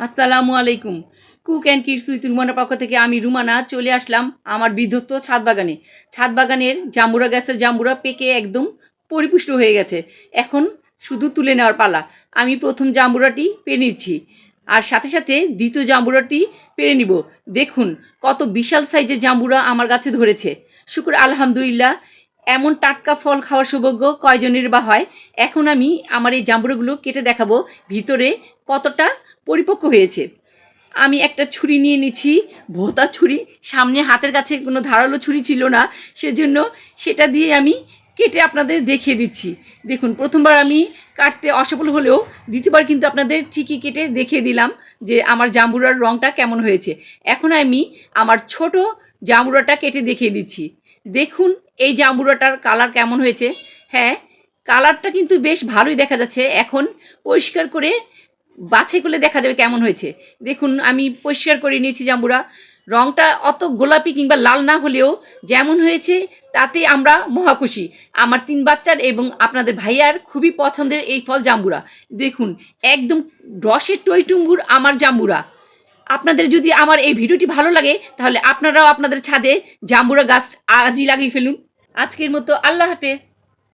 আসসালামু আলাইকুম। Cook and kids with রুমানার পক্ষ থেকে আমি রুমানা চলে আসলাম আমার বিধ্বস্ত ছাদ বাগানে। ছাদ বাগানের জাম্বুরা গাছের জাম্বুরা পেকে একদম পরিপুষ্ট হয়ে গেছে। এখন শুধু তুলে নেওয়ার পালা। আমি প্রথম জাম্বুরাটি পেয়ে নিচ্ছি। আর সাথে সাথে দ্বিতীয় জাম্বুরাটি পেরে নিব। দেখুন কত বিশাল সাইজের জাম্বুরা আমার গাছে ধরেছে। শুক্র আলহামদুলিল্লাহ এমন টাটকা ফল খাওয়ার সৌভাগ্য কয়জনের বা হয়? এখন আমি আমার এই জাম্বুরগুলো কেটে দেখাবো ভিতরে কতটা পরিপক্ক হয়েছে। আমি একটা ছুরি নিয়ে নিচ্ছি, ভোতা ছুরি। সামনে হাতের কাছে কোনো ধারালো ছুরি ছিল না, সেজন্য সেটা দিয়ে আমি কেটে আপনাদের দেখিয়ে দিচ্ছি। দেখুন, প্রথমবার আমি কাটতে অসফল হলেও দ্বিতীয়বার কিন্তু আপনাদের ঠিকই কেটে দেখিয়ে দিলাম যে আমার জাম্বুরার রঙটা কেমন হয়েছে। এখন আমি আমার ছোট জাম্বুরাটা কেটে দেখিয়ে দিচ্ছি। দেখুন, এই জাম্বুরাটার কালার কেমন হয়েছে। হ্যাঁ কালারটা কিন্তু বেশ ভালোই দেখা যাচ্ছে। এখন পরিষ্কার করে বাছাই করলে দেখা যাবে কেমন হয়েছে। দেখুন, আমি পরিষ্কার করে নিয়েছি জাম্বুরা। রংটা অত গোলাপি কিংবা লাল না হলেও যেমন হয়েছে, তাতে আমরা মহাখুশি আমার তিন বাচ্চার এবং আপনাদের ভাইয়ার খুবই পছন্দের এই ফল জাম্বুরা। দেখুন, একদম রসের টইটুম্বুর আমার জাম্বুরা। আপনাদের যদি আমার এই ভিডিওটি ভালো লাগে, তাহলে আপনারাও আপনাদের ছাদে জাম্বুরা গাছ আজই লাগিয়ে ফেলুন। আজকের মতো আল্লাহ হাফেজ।